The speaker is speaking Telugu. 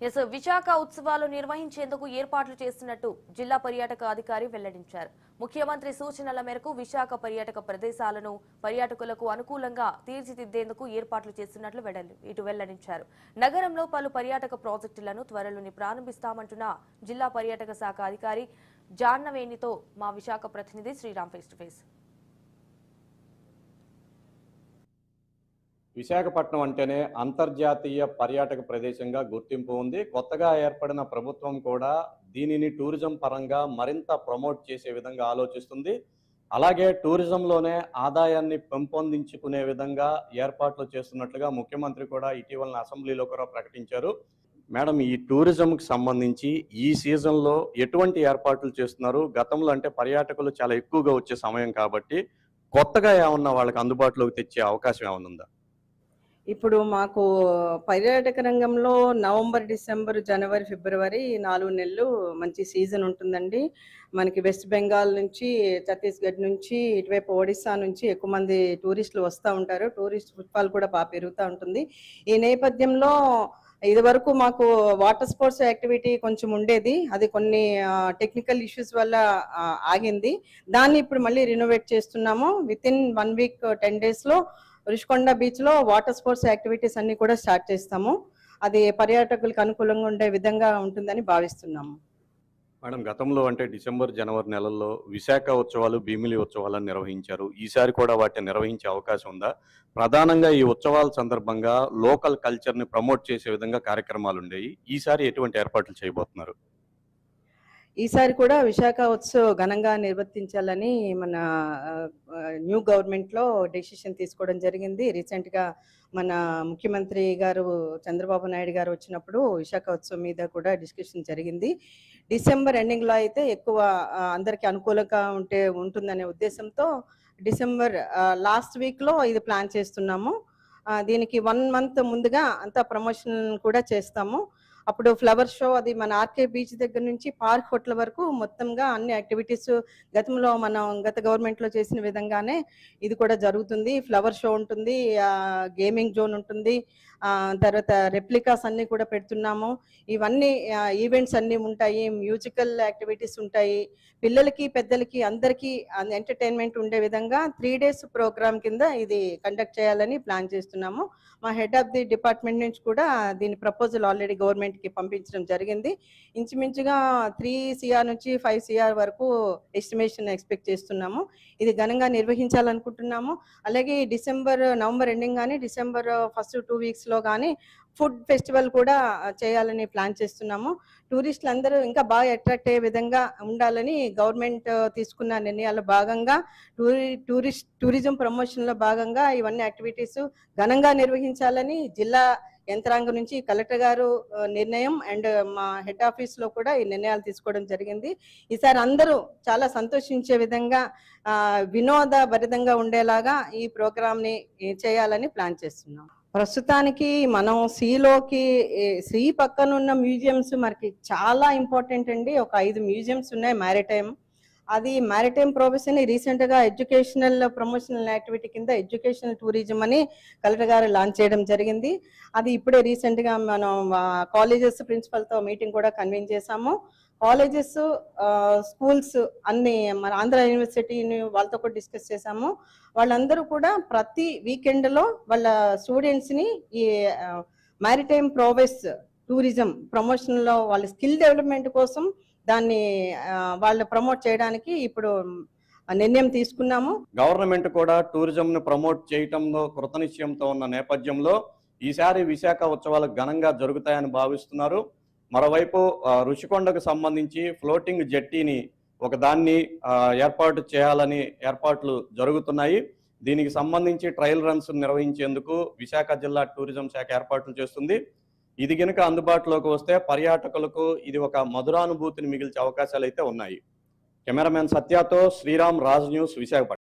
ఎస్ విశాఖ ఉత్సవాలు నిర్వహించేందుకు ఏర్పాట్లు చేస్తున్నట్టు జిల్లా పర్యాటక అధికారి వెల్లడించారు. ముఖ్యమంత్రి సూచనల మేరకు విశాఖ పర్యాటక ప్రదేశాలను పర్యాటకులకు అనుకూలంగా తీర్చిదిద్దేందుకు ఏర్పాట్లు చేస్తున్నట్లు వెడల్- ఇటు వెల్లడించారు. నగరంలో పలు పర్యాటక ప్రాజెక్టులను త్వరలోని ప్రారంభిస్తామంటున్న జిల్లా పర్యాటక శాఖ అధికారి జాన్నవేణితో మా విశాఖ ప్రతినిధి Sriram face to face Visakhapatnam అంటేనే అంతర్జాతీయ పర్యాటక ప్రదేశంగా గుర్తింపు ఉంది. కొత్తగా ఏర్పడిన ప్రభుత్వం కూడా దీనిని టూరిజం పరంగా మరింత ప్రమోట్ చేసే విధంగా ఆలోచిస్తుంది. అలాగే టూరిజంలోనే ఆదాయాన్ని పెంపొందించుకునే విధంగా ఏర్పాట్లు చేస్తున్నట్లుగా ముఖ్యమంత్రి కూడా ఇటీవల అసెంబ్లీలో కూడా ప్రకటించారు. మేడం ఈ టూరిజంకి సంబంధించి ఈ సీజన్లో ఎటువంటి ఏర్పాట్లు చేస్తున్నారు? గతంలో అంటే పర్యాటకులు చాలా ఎక్కువగా వచ్చే సమయం కాబట్టి కొత్తగా ఏమన్నా వాళ్ళకి అందుబాటులోకి తెచ్చే అవకాశం ఏమైనా ఉందా? ఇప్పుడు మాకు పర్యాటక రంగంలో నవంబర్ డిసెంబర్ జనవరి ఫిబ్రవరి ఈ నాలుగు నెలలు మంచి సీజన్ ఉంటుందండి. మనకి వెస్ట్ బెంగాల్ నుంచి ఛత్తీస్గఢ్ నుంచి ఇటువైపు ఒడిస్సా నుంచి ఎక్కువ మంది టూరిస్టులు వస్తూ ఉంటారు. టూరిస్ట్ ఫుట్ఫాల్ కూడా బాగా పెరుగుతూ ఉంటుంది. ఈ నేపథ్యంలో ఇది వరకు మాకు వాటర్ స్పోర్ట్స్ యాక్టివిటీ కొంచెం ఉండేది. అది కొన్ని టెక్నికల్ ఇష్యూస్ వల్ల ఆగింది. దాన్ని ఇప్పుడు మళ్ళీ రినోవేట్ చేస్తున్నాము. With in one week ten డేస్లో రుషికొండ బీచ్లో వాటర్ స్పోర్ట్స్ యాక్టివిటీస్ అన్ని కూడా స్టార్ట్ చేస్తాము. అది పర్యాటకులకు అనుకూలంగా ఉండే విధంగా ఉంటుందని భావిస్తున్నాము. మేడం గతంలో అంటే డిసెంబర్ జనవరి నెలల్లో విశాఖ ఉత్సవాలు భీమిలి ఉత్సవాలను నిర్వహించారు. ఈసారి కూడా వాటిని నిర్వహించే అవకాశం ఉందా? ప్రధానంగా ఈ ఉత్సవాల సందర్భంగా లోకల్ కల్చర్ని ప్రమోట్ చేసే విధంగా కార్యక్రమాలు ఉండేవి. ఈసారి ఎటువంటి ఏర్పాట్లు చేయబోతున్నారు? ఈసారి కూడా విశాఖ ఉత్సవ్ ఘనంగా నిర్వర్తించాలని మన న్యూ గవర్నమెంట్లో డెసిషన్ తీసుకోవడం జరిగింది. రీసెంట్గా మన ముఖ్యమంత్రి గారు చంద్రబాబు నాయుడు గారు వచ్చినప్పుడు విశాఖ ఉత్సవం మీద కూడా డిస్కషన్ జరిగింది. డిసెంబర్ ఎండింగ్లో అయితే ఎక్కువ అందరికీ అనుకూలంగా ఉంటే ఉంటుందనే ఉద్దేశంతో డిసెంబర్ లాస్ట్ వీక్లో ఇది ప్లాన్ చేస్తున్నాము. దీనికి వన్ మంత్ ముందుగా అంతా ప్రమోషన్ కూడా చేస్తాము. అప్పుడు ఫ్లవర్ షో అది మన ఆర్కే బీచ్ దగ్గర నుంచి పార్క్ హోటల్ వరకు మొత్తంగా అన్ని యాక్టివిటీస్ గతంలో మనం గత గవర్నమెంట్లో చేసిన విధంగానే ఇది కూడా జరుగుతుంది. ఫ్లవర్ షో ఉంటుంది గేమింగ్ జోన్ ఉంటుంది తర్వాత రెప్లికాస్ అన్ని కూడా పెడుతున్నాము. ఇవన్నీ ఈవెంట్స్ అన్ని ఉంటాయి మ్యూజికల్ యాక్టివిటీస్ ఉంటాయి. పిల్లలకి పెద్దలకి అందరికీ ఎంటర్టైన్మెంట్ ఉండే విధంగా త్రీ డేస్ ప్రోగ్రామ్ కింద ఇది కండక్ట్ చేయాలని ప్లాన్ చేస్తున్నాము. మా హెడ్ ఆఫ్ ది డిపార్ట్మెంట్ నుంచి కూడా దీని ప్రపోజల్ ఆల్రెడీ గవర్నమెంట్కి పంపించడం జరిగింది. ఇంచుమించుగా త్రీ సిఆర్ నుంచి ఫైవ్ సిఆర్ వరకు ఎస్టిమేషన్ ఎక్స్పెక్ట్ చేస్తున్నాము. ఇది ఘనంగా నిర్వహించాలనుకుంటున్నాము. అలాగే డిసెంబర్ నవంబర్ ఎండింగ్ కానీ డిసెంబర్ ఫస్ట్ టూ వీక్స్లో ఫెస్టివల్లో కానీ ఫుడ్ ఫెస్టివల్ కూడా చేయాలని ప్లాన్ చేస్తున్నాము. టూరిస్టులు అందరూ ఇంకా బాగా అట్రాక్ట్ అయ్యే విధంగా ఉండాలని గవర్నమెంట్ తీసుకున్న నిర్ణయాల్లో భాగంగా టూరి టూరిస్ట్ టూరిజం ప్రమోషన్లో భాగంగా ఇవన్నీ యాక్టివిటీస్ ఘనంగా నిర్వహించాలని జిల్లా యంత్రాంగం నుంచి కలెక్టర్ గారు నిర్ణయం అండ్ మా హెడ్ ఆఫీస్లో కూడా ఈ నిర్ణయాలు తీసుకోవడం జరిగింది. ఈసారి అందరూ చాలా సంతోషించే విధంగా వినోదభరితంగా వినోద ఉండేలాగా ఈ ప్రోగ్రామ్ని చేయాలని ప్లాన్ చేస్తున్నాం. ప్రస్తుతానికి మనం సీలోకి సీ పక్కన ఉన్న మ్యూజియంస్ మనకి చాలా ఇంపార్టెంట్ అండి. ఒక ఐదు మ్యూజియంస్ ఉన్నాయి మ్యారిటైమ్. అది మ్యారిటైమ్ ప్రొఫెషన్ రీసెంట్గా ఎడ్యుకేషనల్ ప్రమోషనల్ యాక్టివిటీ కింద ఎడ్యుకేషనల్ టూరిజం అని కలెక్టర్ గారు లాంచ్ చేయడం జరిగింది. అది ఇప్పుడే రీసెంట్గా మనం కాలేజెస్ ప్రిన్సిపల్తో మీటింగ్ కూడా కన్వీన్ చేశాము. కాలేజెస్ స్కూల్స్ అన్ని మన ఆంధ్ర యూనివర్సిటీని వాళ్ళతో కూడా డిస్కస్ చేశాము. వాళ్ళందరూ కూడా ప్రతి వీకెండ్లో వాళ్ళ స్టూడెంట్స్ని ఈ మ్యారిటైమ్ ప్రోవెస్ టూరిజం ప్రమోషన్లో వాళ్ళ స్కిల్ డెవలప్మెంట్ కోసం దాన్ని వాళ్ళు ప్రమోట్ చేయడానికి ఇప్పుడు ఆ, నిర్ణయం తీసుకున్నాము. గవర్నమెంట్ కూడా టూరిజం ను ప్రమోట్ చేయటంలో కృతనిశ్చయంతో ఉన్న నేపథ్యంలో ఈసారి విశాఖ ఉత్సవాలు ఘనంగా జరుగుతాయని భావిస్తున్నారు. మరోవైపు రుషికొండకు సంబంధించి ఫ్లోటింగ్ జెట్టీని ఒక దాన్ని ఏర్పాటు చేయాలని ఏర్పాట్లు జరుగుతున్నాయి. దీనికి సంబంధించి ట్రయల్ రన్స్ నిర్వహించేందుకు విశాఖ జిల్లా టూరిజం శాఖ ఏర్పాట్లు చేస్తుంది. ఇది గనుక అందుబాటులోకి వస్తే పర్యాటకులకు ఇది ఒక మధురానుభూతిని మిగిల్చే అవకాశాలు అయితే ఉన్నాయి. కెమెరామెన్ సత్యతో శ్రీరామ్ రాజ్ న్యూస్ విశాఖపట్నం.